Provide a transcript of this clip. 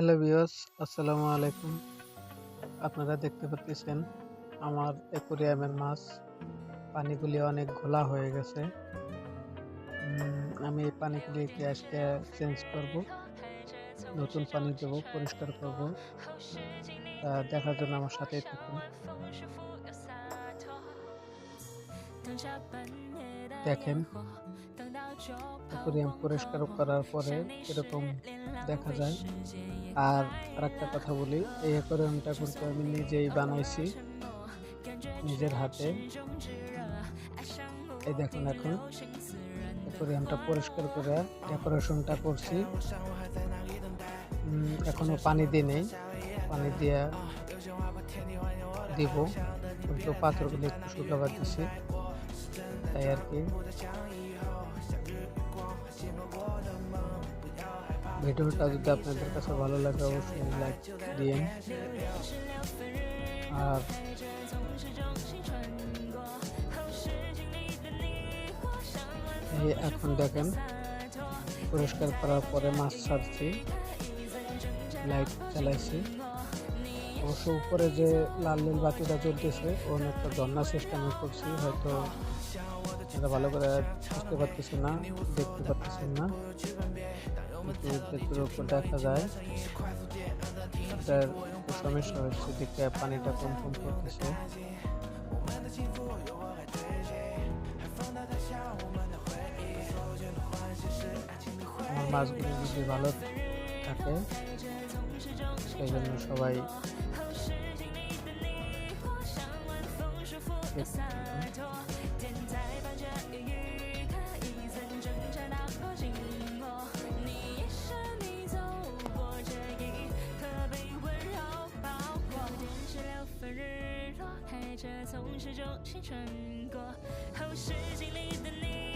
Hello viewers, আসসালামু আলাইকুম। আপনারা দেখতে পাচ্ছেন আমার অ্যাকোরিয়ামের মাছ। পানিগুলি অনেক ঘোলা হয়ে গেছে। আমি এই পানিগুলিকে আজকে চেঞ্জ করব। নতুন পানি দেব, পরিষ্কার করব। দেখার জন্য আমার সাথেই থাকুন। দেখেন অ্যাকোরিয়াম পরিষ্কার করার পরে এরকম দেখা যায়। আর আরেকটা কথা বলি, এই অ্যাকোরিয়ামটা কিন্তু আমি নিজেই বানাইছি, নিজের হাতে। এই দেখুন এখন, অ্যাকোরিয়ামটা পরিষ্কার করে ডেকোরেশনটা করছি। এখনও পানি দিই নেই, পানি দিয়ে দিব। কিন্তু পাথরগুলো একটু শুকাবার দিছি, তাই আর কি। ভিডিওটা যদি আপনাদের কাছে ভালো লাগে, অবশ্যই লাইক দিন আর এই এখন দেখেন, পরিষ্কার করার পরে মাছ ছাড়ছি, লাইট চালাইছি অবশ্য উপরে যে লাল লাল বাতিটা জ্বলতেছে ওর একটা ঝর্ণা সিস্টেম করছি হয়তো ভালো করে বুঝতে পারতেছি না, দেখতে পারতেছেন না। কিন্তু উপর দেখা যায় এটার সমস্যা হচ্ছে দিকে পানিটা কম কম করতেছে। আমার মাছগুলো যদি ভালো থাকে সেই জন্য সবাই 从始终青春过，后视镜里的你，